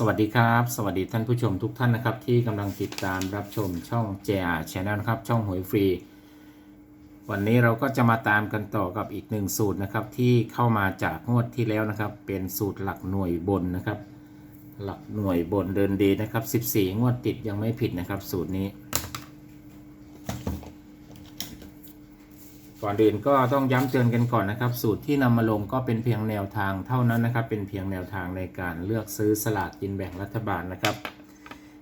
สวัสดีครับ สวัสดีท่านผู้ชมทุกท่านนะครับ ที่กำลังติดตามรับชมช่อง JR Channel นะครับ ช่องหวยฟรี วันนี้เราก็จะมาตามกันต่อกับอีกหนึ่งสูตรนะครับ ที่เข้ามาจากงวดที่แล้วนะครับ เป็นสูตรหลักหน่วยบนนะครับ หลักหน่วยบนเดินดีนะครับ 14 งวดติดยังไม่ผิดนะครับ สูตรนี้ ก่อนอื่นก็ต้องย้ำเตือนกันก่อนนะครับ สูตรที่นำมาลงก็เป็นเพียงแนวทางเท่านั้นนะครับ เป็นเพียงแนวทางในการเลือกซื้อสลากกินแบ่งรัฐบาลนะครับ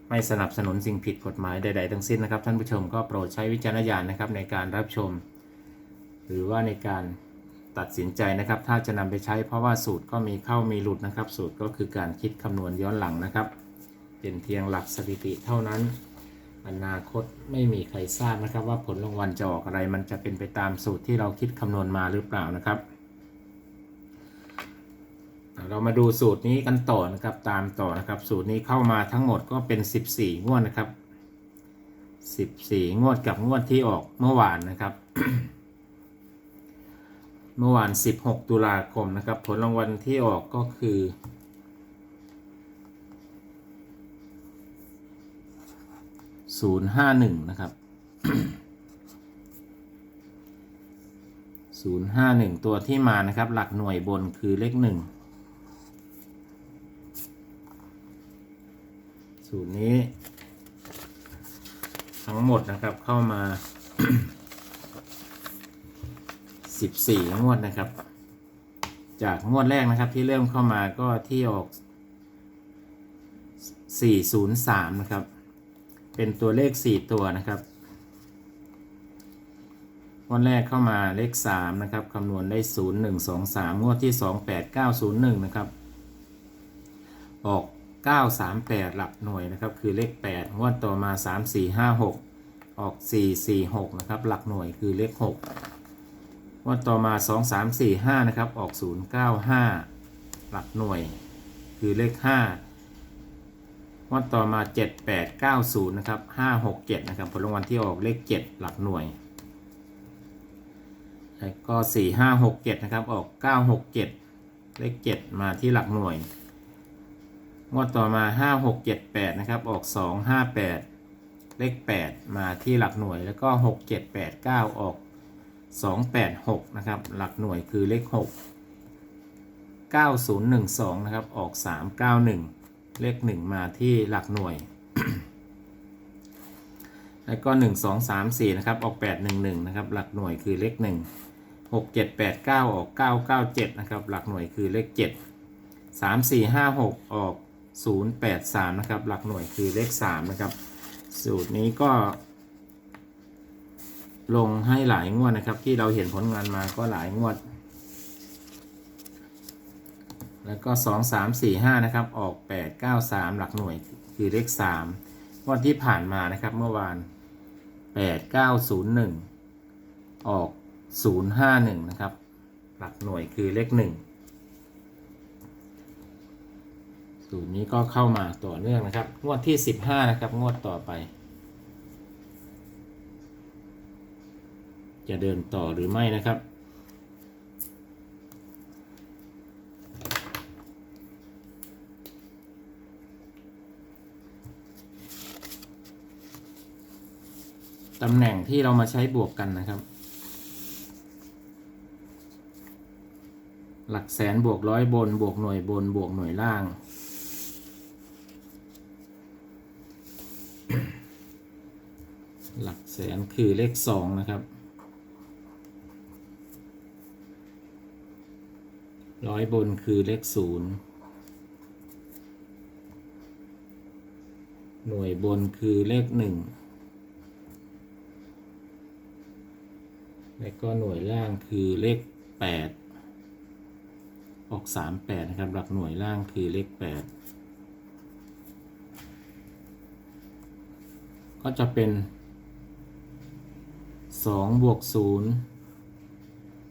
ไม่สนับสนุนสิ่งผิดกฎหมายใด ๆ ทั้งสิ้นนะครับ ท่านผู้ชมก็โปรดใช้วิจารณญาณนะครับในการรับชม หรือว่าในการตัดสินใจนะครับ ถ้าจะนำไปใช้เพราะว่าสูตรก็มีเข้ามีหลุดนะครับ สูตรก็คือการคิดคำนวณย้อนหลังนะครับ เป็นเพียงหลักสถิติเท่านั้น อนาคตไม่มีใครทราบนะครับ ว่าผลรางวัลจะออกอะไร มันจะเป็นไปตามสูตรที่เราคิดคำนวณมาหรือเปล่านะครับ เรามาดูสูตรนี้กันต่อนะครับ ตามต่อนะครับ สูตรนี้เข้ามาทั้งหมดก็เป็น 14 งวดนะครับ 14 งวดกับงวดที่ออกเมื่อวานนะครับ เมื่อวาน 16 ตุลาคมนะครับ ผลรางวัลที่ออกก็คือ ศูนย์ห้าหนึ่งนะครับศูนย์ห้าหนึ่งตัวที่มานะครับ หลักหน่วยบนคือเลขหนึ่งสูตรนี้ ทั้งหมดนะครับเข้ามาสิบสี่งวดนะครับ จากงวดแรกนะครับที่เริ่มเข้ามาก็ที่ออกสี่ศูนย์สามนะครับ เป็นตัวเลข 4 ตัวนะครับวันแรกเข้ามาเลข 3 นะครับคำนวณได้ 0 1 2 3 งวดที่ 2 8 9 0 1 นะครับ ออก 9 3 8 หลักหน่วยนะครับ คือเลข 8 งวดต่อมา 3 4 5 6 ออก 4 4 6 นะครับ หลักหน่วยคือเลข 6 งวดต่อมา 2 3 4 5 นะครับ ออก 0 9 5 หลักหน่วยคือเลข 5 วดต่อมา 7 8 9 0 นะครับ 5 6 7 นะครับ ผลรางวัลที่ออกเลข 7 หลักหน่วย แล้วก็ 4 5 6 7 นะครับ ออก 9 6 7 เลข 7 มาที่หลักหน่วยงวดต่อมา 5 6 7 8 นะครับ ออก 2 5 8 เลข 8 มาที่หลักหน่วย แล้วก็ 6 7 8 9 ออก 2 8 6 นะครับ หลักหน่วยคือเลข 6 9012 นะครับ ออก 391 เลข1มาที่หลักหน่วย แล้วก็1 2 3 4นะครับ ออก8 1 1นะครับ หลักหน่วยคือเลข1 6 7 8 9ออก9 9 7นะครับ หลักหน่วยคือเลข7 3 4 5 6ออก0 8 3นะครับ หลักหน่วยคือเลข3นะครับ สูตรนี้ก็ลงให้หลายงวดนะครับ ที่เราเห็นผลงานมาก็หลายงวด แล้วก็ 2 3 4 5 นะครับ ออก 8 9 3 หลักหน่วยคือเลข3วันที่ผ่านมานะครับเมื่อวาน 8 9 0 1 ออก 0 5 1 นะครับ หลักหน่วยคือเลข1สูตรนี้ก็เข้ามาต่อเนื่องนะครับ งวดที่ 15 นะครับ งวดต่อไป จะเดินต่อหรือไม่นะครับ ตำแหน่งที่เรามาใช้บวกกันนะครับ หลักแสนบวกร้อยบน บวกหน่วยบน บวกหน่วยล่าง หลักแสนคือเลขสองนะครับ ร้อยบนคือเลขศูนย์หน่วยบนคือเลขหนึ่ง แล้วก็หน่วยล่างคือเลขแปดออกสามแปดนะครับ หลักหน่วยล่างคือเลขแปดก็จะเป็นสองบวกศูนย์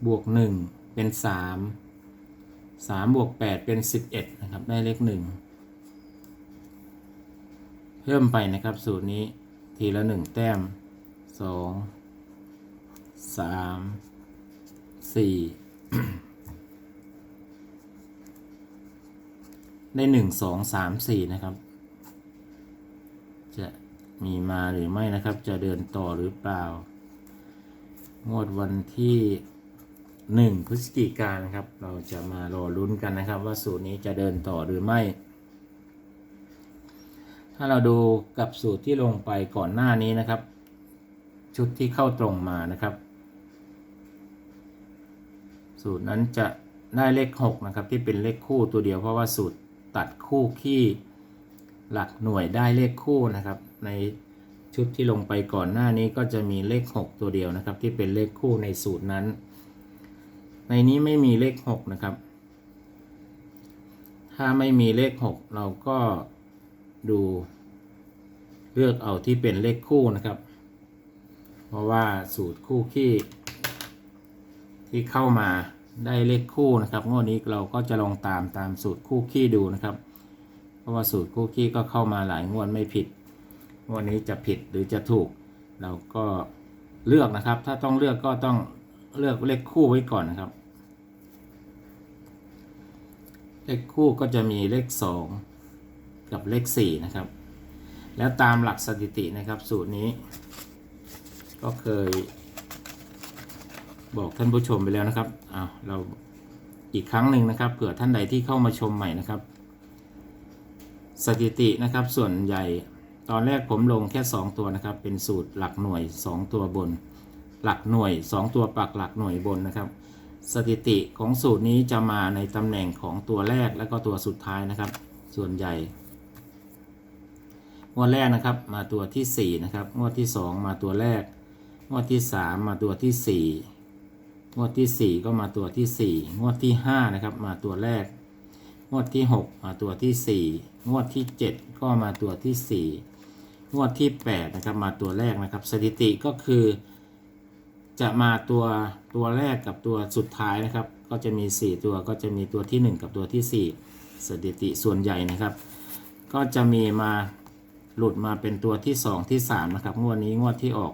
บวกหนึ่งเป็นสามสามบวกแปดเป็นสิบเอ็ดนะครับ ได้เลขหนึ่งเพิ่มไปนะครับ สูตรนี้ทีละหนึ่งแต้มสอง สามสี่ได้หนึ่งสองสามสี่นะครับ จะมีมาหรือไม่นะครับ จะเดินต่อหรือเปล่า งวดวันที่หนึ่งพฤศจิกายนครับ เราจะมารอลุ้นกันนะครับ ว่าสูตรนี้จะเดินต่อหรือไม่ ถ้าเราดูกับสูตรที่ลงไปก่อนหน้านี้นะครับ ชุดที่เข้าตรงมานะครับ สูตรนั้นจะได้เลข 6 นะครับ ที่เป็นเลขคู่ตัวเดียวเพราะว่าสูตรตัดคู่ขี้หลักหน่วยได้เลขคู่นะครับ ในชุดที่ลงไปก่อนหน้านี้ก็จะมีเลข 6 ตัวเดียวนะครับ ที่เป็นเลขคู่ในสูตรนั้น ในนี้ไม่มีเลข 6 นะครับ ถ้าไม่มีเลข 6 เราก็ดูเลือกเอาที่เป็นเลขคู่นะครับ เพราะว่าสูตรคู่ขี้ที่เข้ามา ได้เลขคู่นะครับงวดนี้เราก็จะลองตามตามสูตรคู่ขี้ดูนะครับ เพราะว่าสูตรคู่ขี้ก็เข้ามาหลายงวดไม่ผิดงวดนี้จะผิดหรือจะถูก เราก็เลือกนะครับ ถ้าต้องเลือกก็ต้องเลือกเลขคู่ไว้ก่อนนะครับ เลขคู่ก็จะมีเลข 2 กับเลข4นะครับ แล้วตามหลักสถิตินะครับสูตรนี้ ก็เคย บอกท่านผู้ชมไปแล้วนะครับอ้าวเราอีกครั้งหนึ่งนะครับเผื่อท่านใดที่เข้ามาชมใหม่นะครับ สถิตินะครับส่วนใหญ่ตอนแรกผมลงแค่ 2 ตัวนะครับ เป็นสูตรหลักหน่วย 2 ตัวบน หลักหน่วย 2 ตัวปักหลักหน่วยบนนะครับ สถิติของสูตรนี้จะมาในตำแหน่งของตัวแรกและก็ตัวสุดท้ายนะครับ ส่วนใหญ่งวดแรกนะครับมาตัวที่4นะครับงวดที่ 2 มาตัวแรกงวดที่ 3 มาตัวที่ 4 งวดที่ 4 ก็มาตัวที่ 4 งวดที่ 5 นะครับ มาตัวแรก งวดที่ 6 มาตัวที่ 4 งวดที่ 7 ก็มาตัวที่ 4 งวดที่ 8 นะครับ มาตัวแรกนะครับ สถิติก็คือ จะมาตัวตัวแรกกับตัวสุดท้ายนะครับ ก็จะมี 4 ตัวก็จะมีตัวที่ 1 กับตัวที่ 4 สถิติส่วนใหญ่นะครับ ก็จะมีมาหลุดมาเป็นตัวที่ 2 ที่ 3 นะครับ งวดนี้งวดที่ออก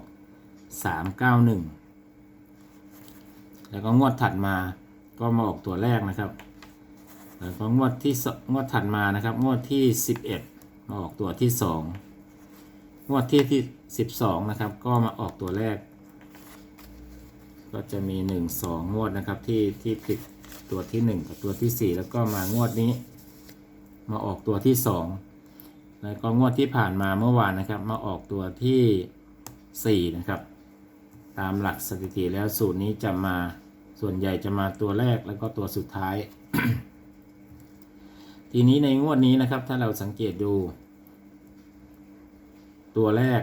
391 แล้วก็งวดถัดมาก็มาออกตัวแรกนะครับ แล้วก็งวดที่งวดถัดมานะครับ งวดที่ 11 มาออกตัวที่ 2 งวดที่ที่ 12 นะครับ ก็มาออกตัวแรก ก็จะมี 1 2 งวดนะครับที่ที่ผิดตัวที่ 1 กับตัวที่ 4 แล้วก็มางวดนี้ มาออกตัวที่ 2 แล้วก็งวดที่ผ่านมาเมื่อวานนะครับ มาออกตัวที่ 4 นะครับ ตามหลักสถิติแล้วสูตรนี้จะมาส่วนใหญ่จะมาตัวแรกแล้วก็ตัวสุดท้าย ทีนี้ในงวดนี้นะครับถ้าเราสังเกตดู ตัวแรก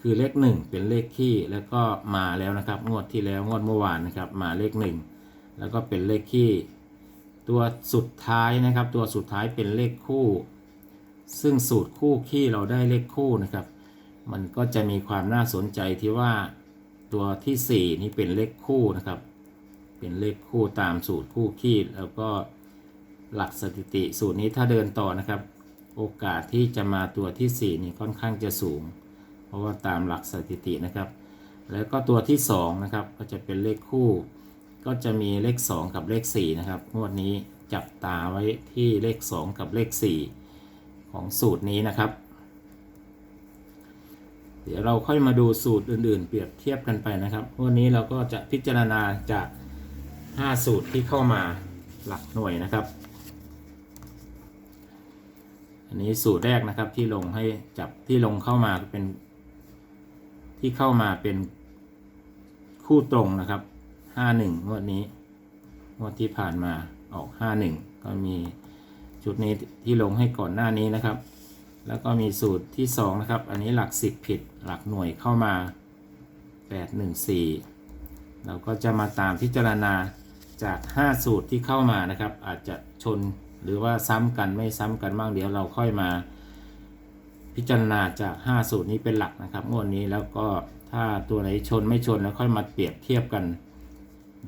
คือเลขหนึ่งเป็นเลขคี่แล้วก็มาแล้วนะครับ งวดที่แล้วงวดเมื่อวานนะครับ มาเลขหนึ่งแล้วก็เป็นเลขคี่ตัวสุดท้ายนะครับ ตัวสุดท้ายเป็นเลขคู่ ซึ่งสูตรคู่ขี้เราได้เลขคู่นะครับ มันก็จะมีความน่าสนใจที่ว่า ตัวที่ 4 นี่เป็นเลขคู่นะครับ เป็นเลขคู่ตามสูตรคู่ขี้แล้วก็หลักสถิติสูตรนี้ถ้าเดินต่อนะครับ โอกาสที่จะมาตัวที่ 4 นี่ค่อนข้างจะสูง เพราะว่าตามหลักสถิตินะครับ แล้วก็ตัวที่2นะครับก็จะเป็นเลขคู่ ก็จะมีเลข 2 กับเลข 4 นะครับงวดนี้จับตาไว้ที่เลข 2 กับเลข 4 ของสูตรนี้นะครับ เดี๋ยวเราค่อยมาดูสูตรอื่นๆ เปรียบเทียบกันไปนะครับ วันนี้เราก็จะพิจารณาจาก 5 สูตรที่เข้ามาหลักหน่วยนะครับ อันนี้สูตรแรกนะครับที่ลงให้จับที่ลงเข้ามาเป็น ที่เข้ามาเป็นคู่ตรงนะครับ 51งวดนี้งวดที่ผ่านมาออก 51 ก็มีชุดนี้ที่ลงให้ก่อนหน้านี้นะครับ แล้วก็มีสูตรที่ 2 นะครับ อันนี้หลัก 10 ผิดหลักหน่วยเข้ามา 814 เราก็จะมาตามพิจารณาจาก 5 สูตรที่เข้ามานะครับ อาจจะชนหรือว่าซ้ำกันไม่ซ้ำกันบ้างเดี๋ยวเราค่อยมา พิจารณาจาก 5 สูตรนี้เป็นหลักนะครับงวดนี้แล้วก็ถ้าตัวไหนชนไม่ชนแล้วค่อยมาเปรียบเทียบกัน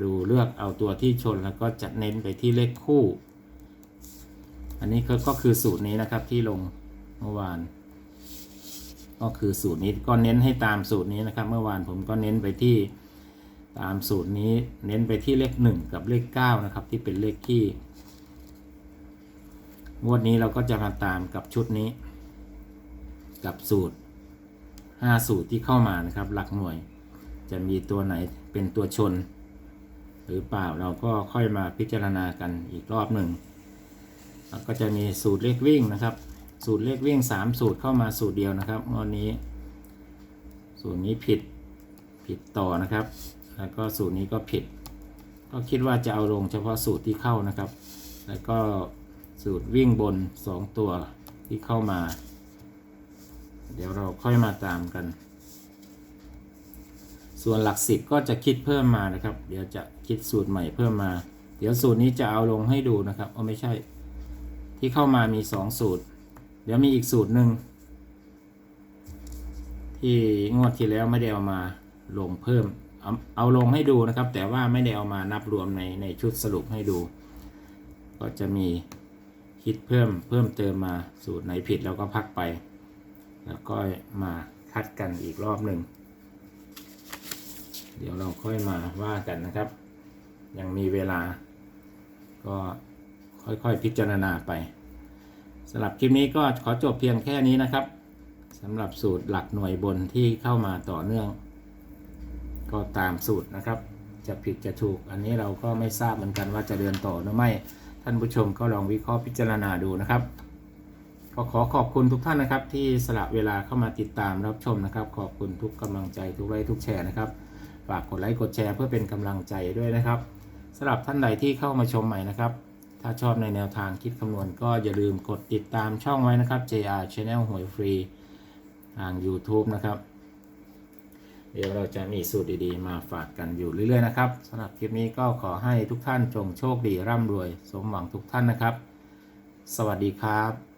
ดูเลือกเอาตัวที่ชนแล้วก็จะเน้นไปที่เลขคู่ อันนี้ก็ก็คือสูตรนี้นะครับที่ลง เมื่อวาน ก็คือสูตรนี้ก็เน้นให้ตามสูตรนี้นะครับ เมื่อวานผมก็เน้นไปที่ตามสูตรนี้เน้นไปที่เลขหนึ่งกับเลขเก้านะครับ ที่เป็นเลขที่งวดนี้เราก็จะมาตามกับชุดนี้ กับสูตร 5 สูตรที่เข้ามานะครับ หลักหน่วยจะมีตัวไหนเป็นตัวชน หรือเปล่าเราก็ค่อยมาพิจารณากันอีกรอบหนึ่งแล้วก็จะมีสูตรเลขวิ่งนะครับ สูตรเลขวิ่ง 3 สูตรเข้ามาสูตรเดียวนะครับงวดนี้ สูตรนี้ผิดผิดต่อนะครับ แล้วก็สูตรนี้ก็ผิด ก็คิดว่าจะเอาลงเฉพาะสูตรที่เข้านะครับ แล้วก็สูตรวิ่งบน 2 ตัวที่เข้ามา เดี๋ยวเราค่อยมาตามกัน ส่วนหลักสิบก็จะคิดเพิ่มมานะครับ เดี๋ยวจะคิดสูตรใหม่เพิ่มมา เดี๋ยวสูตรนี้จะเอาลงให้ดูนะครับอ๋อไม่ใช่ ที่เข้ามามี 2 สูตร เดี๋ยวมีอีกสูตรหนึ่งที่งวดที่แล้วไม่ได้เอามาลงเพิ่ม เอาเอาลงให้ดูนะครับ แต่ว่าไม่ได้เอามานับรวมในในชุดสรุปให้ดู ก็จะมีคิดเพิ่มเพิ่มเติมมาสูตรไหนผิดเราก็พักไป แล้วก็มาคัดกันอีกรอบหนึ่งเดี๋ยวเราค่อยมาว่ากันนะครับ ยังมีเวลา ก็ค่อยๆพิจารณาไป สำหรับคลิปนี้ก็ขอจบเพียงแค่นี้นะครับสำหรับสูตรหลักหน่วยบนที่เข้ามาต่อเนื่อง ก็ตามสูตรนะครับ จะผิดจะถูก อันนี้เราก็ไม่ทราบเหมือนกันว่าจะเดินต่อหรือไม่ ท่านผู้ชมก็ลองวิเคราะห์พิจารณาดูนะครับก็ขอขอบคุณทุกท่านนะครับ ที่สละเวลาเข้ามาติดตามรับชมนะครับ ขอบคุณทุกกำลังใจทุกไลค์ทุกแชร์นะครับฝากกดไลค์กดแชร์เพื่อเป็นกำลังใจด้วยนะครับสำหรับท่านใดที่เข้ามาชมใหม่นะครับ ถ้าชอบในแนวทางคิดคำนวณก็อย่าลืมกดติดตามช่องไว้นะครับ JR Channel หวยฟรีทาง YouTube นะครับ เดี๋ยวเราจะมีสูตรดีๆ มาฝากกันอยู่เรื่อยๆนะครับสำหรับคลิปนี้ก็ขอให้ทุกท่านจงโชคดีร่ำรวย สมหวังทุกท่านนะครับ สวัสดีครับ